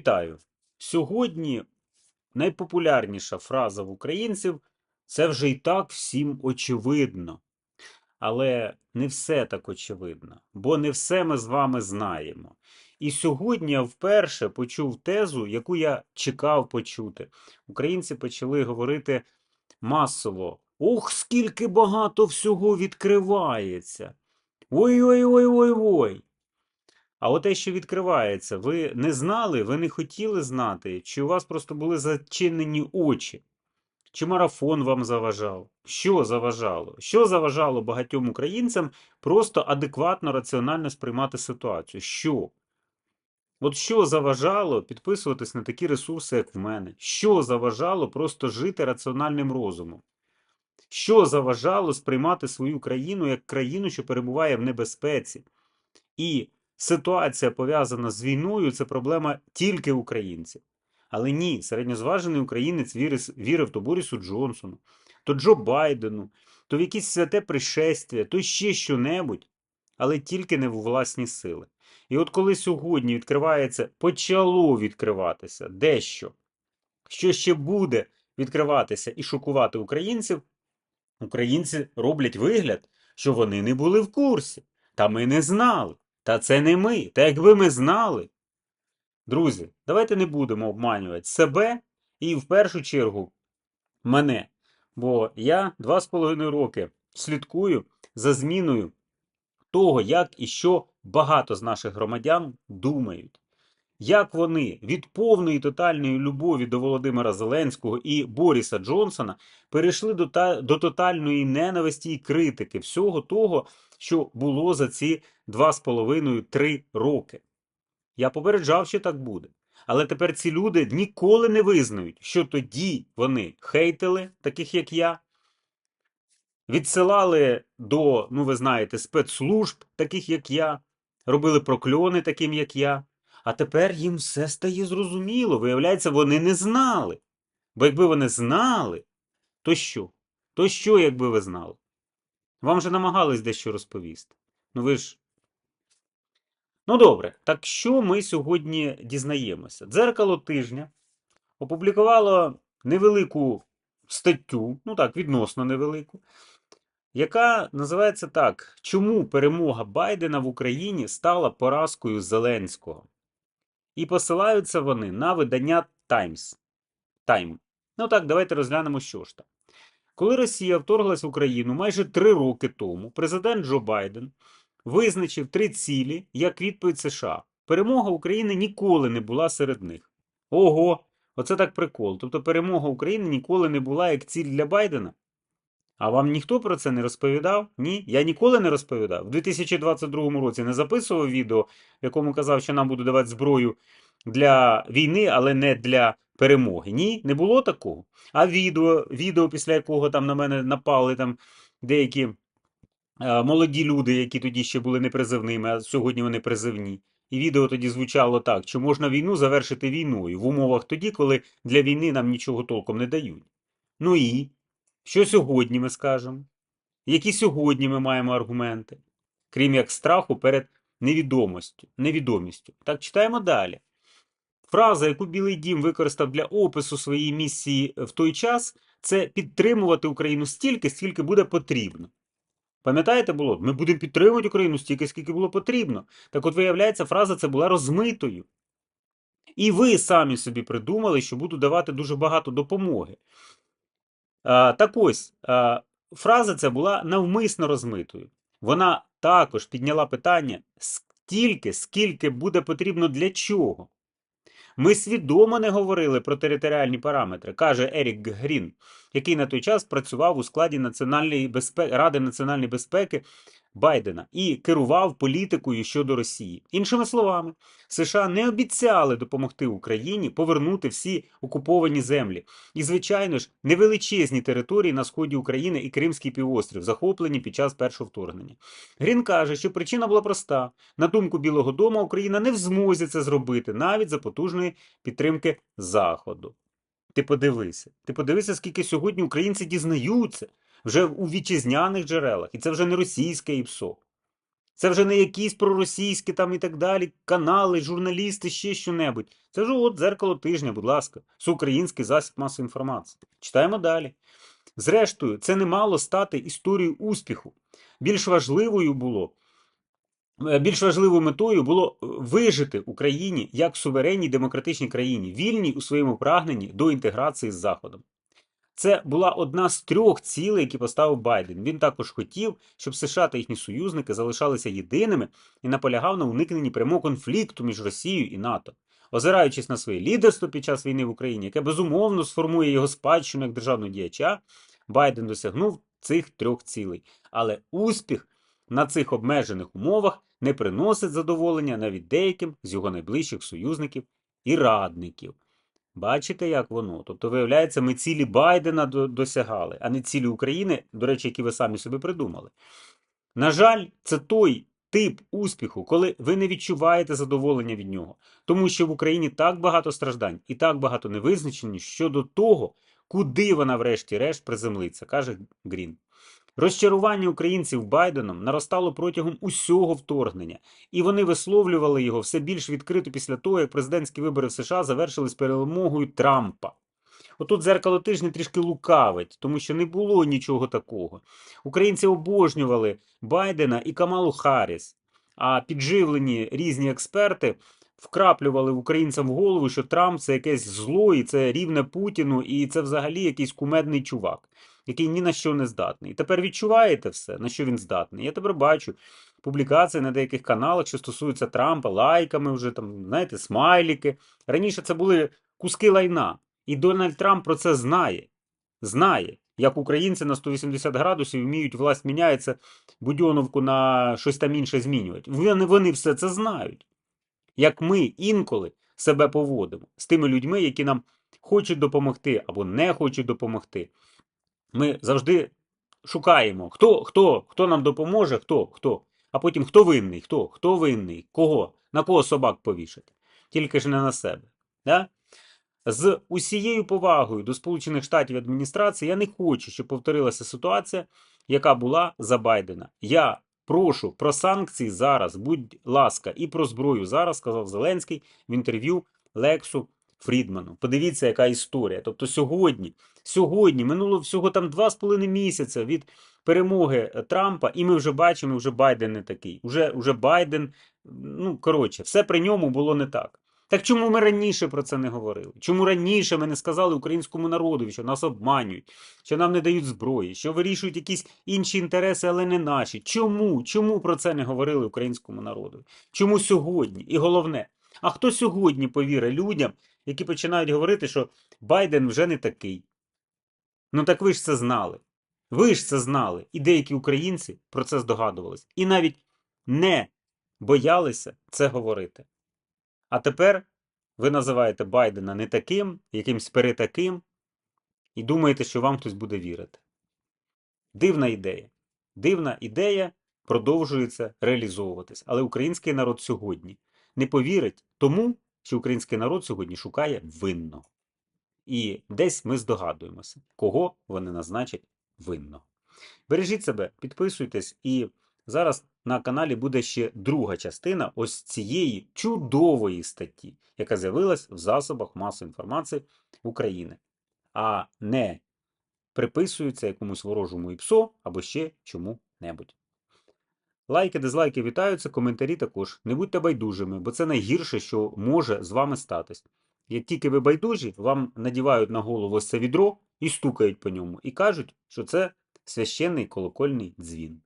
Вітаю! Сьогодні найпопулярніша фраза в українців це вже і так всім очевидно. Але не все так очевидно, бо не все ми з вами знаємо. І сьогодні я вперше почув тезу, яку я чекав почути. Українці почали говорити масово: Ох, скільки багато всього відкривається! Ой-ой-ой-ой-ой! А от те, що відкривається, ви не знали, ви не хотіли знати, чи у вас просто були зачинені очі? Чи марафон вам заважав? Що заважало? Що заважало багатьом українцям просто адекватно, раціонально сприймати ситуацію? Що? От що заважало підписуватись на такі ресурси, як в мене? Що заважало просто жити раціональним розумом? Що заважало сприймати свою країну як країну, що перебуває в небезпеці? І ситуація пов'язана з війною це проблема тільки українців. Але ні, середньозважений українець вірив, вірив то Борісу Джонсону, то Джо Байдену, то в якесь святе пришестя, то ще що-небудь, але тільки не в власні сили. І от коли сьогодні відкривається, почало відкриватися дещо, що ще буде відкриватися і шокувати українців, українці роблять вигляд, що вони не були в курсі, та ми не знали. Та це не ми. Та якби ми знали. Друзі, давайте не будемо обманювати себе і в першу чергу мене. Бо я два з половиною роки слідкую за зміною того, як і що багато з наших громадян думають. Як вони від повної тотальної любові до Володимира Зеленського і Боріса Джонсона перейшли до, та, до тотальної ненависті і критики всього того, що було за ці два з половиною-три роки. Я попереджав, що так буде. Але тепер ці люди ніколи не визнають, що тоді вони хейтили, таких як я, відсилали до, ну ви знаєте, спецслужб, таких як я, робили прокльони таким, як я. А тепер їм все стає зрозуміло. Виявляється, вони не знали. Бо якби вони знали, то що? То що, якби ви знали? Вам же намагались дещо розповісти. Ну ви ж. Ну добре, так що ми сьогодні дізнаємося? Дзеркало тижня опублікувало невелику статтю, ну так, відносно невелику, яка називається так: Чому перемога Байдена в Україні стала поразкою Зеленського? І посилаються вони на видання Times. Time. Ну так, давайте розглянемо, що ж там. Коли Росія вторглась в Україну майже три роки тому, президент Джо Байден визначив три цілі як відповідь США. Перемога України ніколи не була серед них. Ого, оце так прикол. Тобто перемога України ніколи не була як ціль для Байдена. А вам ніхто про це не розповідав? Ні, я ніколи не розповідав. У 2022 році не записував відео, в якому казав, що нам будуть давати зброю для війни, але не для перемоги. Ні, не було такого. А відео, відео після якого там на мене напали там деякі е, молоді люди, які тоді ще були непризивними, а сьогодні вони призивні. І відео тоді звучало так: чи можна війну завершити війною в умовах тоді, коли для війни нам нічого толком не дають. Ну і що сьогодні ми скажемо? Які сьогодні ми маємо аргументи, крім як страху перед невідомістю. невідомістю. Так читаємо далі. Фраза, яку Білий Дім використав для опису своєї місії в той час, це підтримувати Україну стільки, скільки буде потрібно. Пам'ятаєте було? Ми будемо підтримувати Україну стільки, скільки було потрібно. Так от, виявляється, фраза ця була розмитою. І ви самі собі придумали, що буду давати дуже багато допомоги. А, Так ось, фраза ця була навмисно розмитою. Вона також підняла питання стільки, скільки буде потрібно для чого. Ми свідомо не говорили про територіальні параметри, каже Ерік Грін, який на той час працював у складі Національної безпеки Ради національної безпеки Байдена і керував політикою щодо Росії. Іншими словами, США не обіцяли допомогти Україні повернути всі окуповані землі. І, звичайно ж, невеличезні території на сході України і Кримський півострів, захоплені під час першого вторгнення. Грін каже, що причина була проста: на думку Білого Дому, Україна не в змозі це зробити навіть за потужної підтримки Заходу. Ти подивися, ти подивися, скільки сьогодні українці дізнаються вже у вітчизняних джерелах, і це вже не російське ІПСО. Це вже не якісь проросійські там і так далі, канали, журналісти, ще що-небудь. Це вже от дзеркало тижня, будь ласка, всеукраїнський засіб масової інформації. Читаємо далі. Зрештою, це не мало стати історією успіху. Більш важливою було. е, Більш важливою метою було е, вижити Україні як суверенній демократичній країні, вільній у своєму прагненні до інтеграції з Заходом. Це була одна з трьох цілей, які поставив Байден. Він також хотів, щоб США та їхні союзники залишалися єдиними і наполягав на уникненні прямого конфлікту між Росією і НАТО. Озираючись на своє лідерство під час війни в Україні, яке безумовно сформує його спадщину як державного діяча, Байден досягнув цих трьох цілей. Але успіх на цих обмежених умовах не приносить задоволення навіть деяким з його найближчих союзників і радників. Бачите, як воно? Тобто, виявляється, ми цілі Байдена досягали, а не цілі України, до речі, які ви самі собі придумали. На жаль, це той тип успіху, коли ви не відчуваєте задоволення від нього, тому що в Україні так багато страждань і так багато невизначеність щодо того, куди вона врешті-решт приземлиться, каже Грін. Розчарування українців Байденом наростало протягом усього вторгнення, і вони висловлювали його все більш відкрито після того, як президентські вибори в США завершились перемогою Трампа. Отут зеркало тижня трішки лукавить, тому що не було нічого такого. Українці обожнювали Байдена і Камалу Харріс, а підживлені різні експерти вкраплювали українцям в голову, що Трамп це якесь зло, і це рівне Путіну, і це взагалі якийсь кумедний чувак, який ні на що не здатний. І тепер відчуваєте все, на що він здатний. Я тепер бачу публікації на деяких каналах, що стосуються Трампа, лайками вже там, знаєте, смайліки. Раніше це були куски лайна. І Дональд Трамп про це знає. Знає, як українці на 180 градусів вміють власть міняється Будьоновку на щось там інше змінювати. Вони, вони все це знають. Як ми інколи себе поводимо з тими людьми, які нам хочуть допомогти або не хочуть допомогти. Ми завжди шукаємо, хто, хто, хто нам допоможе, хто, хто. А потім хто винний, хто, хто винний, кого, на кого собак повішати. Тільки ж не на себе. Да? З усією повагою до Сполучених Штатів адміністрації я не хочу, щоб повторилася ситуація, яка була за Байдена. Я прошу про санкції зараз, будь ласка, і про зброю зараз, сказав Зеленський в інтерв'ю Лексу Фрідману. Подивіться, яка історія. Тобто сьогодні, сьогодні минуло всього там два з половиною місяця від перемоги е, Трампа, і ми вже бачимо, вже Байден не такий. Уже, уже Байден, ну коротше, все при ньому було не так. Так чому ми раніше про це не говорили? Чому раніше ми не сказали українському народу, що нас обманюють, що нам не дають зброї, що вирішують якісь інші інтереси, але не наші? Чому? Чому про це не говорили українському народу? Чому сьогодні? І головне, а хто сьогодні повірить людям, які починають говорити, що Байден вже не такий? Ну так ви ж це знали. Ви ж це знали. І деякі українці про це здогадувались. І навіть не боялися це говорити. А тепер ви називаєте Байдена не таким, якимсь перетаким, і думаєте, що вам хтось буде вірити. Дивна ідея. Дивна ідея продовжується реалізовуватись. Але український народ сьогодні не повірить тому, що український народ сьогодні шукає винного. І десь ми здогадуємося, кого вони назначать винно. Бережіть себе, підписуйтесь, і зараз на каналі буде ще друга частина ось цієї чудової статті, яка з'явилась в засобах масової інформації України, а не приписується якомусь ворожому ІПСО або ще чому-небудь. Лайки, дизлайки вітаються, коментарі також. Не будьте байдужими, бо це найгірше, що може з вами статись. Як тільки ви байдужі, вам надівають на голову ось це відро і стукають по ньому, і кажуть, що це священний колокольний дзвін.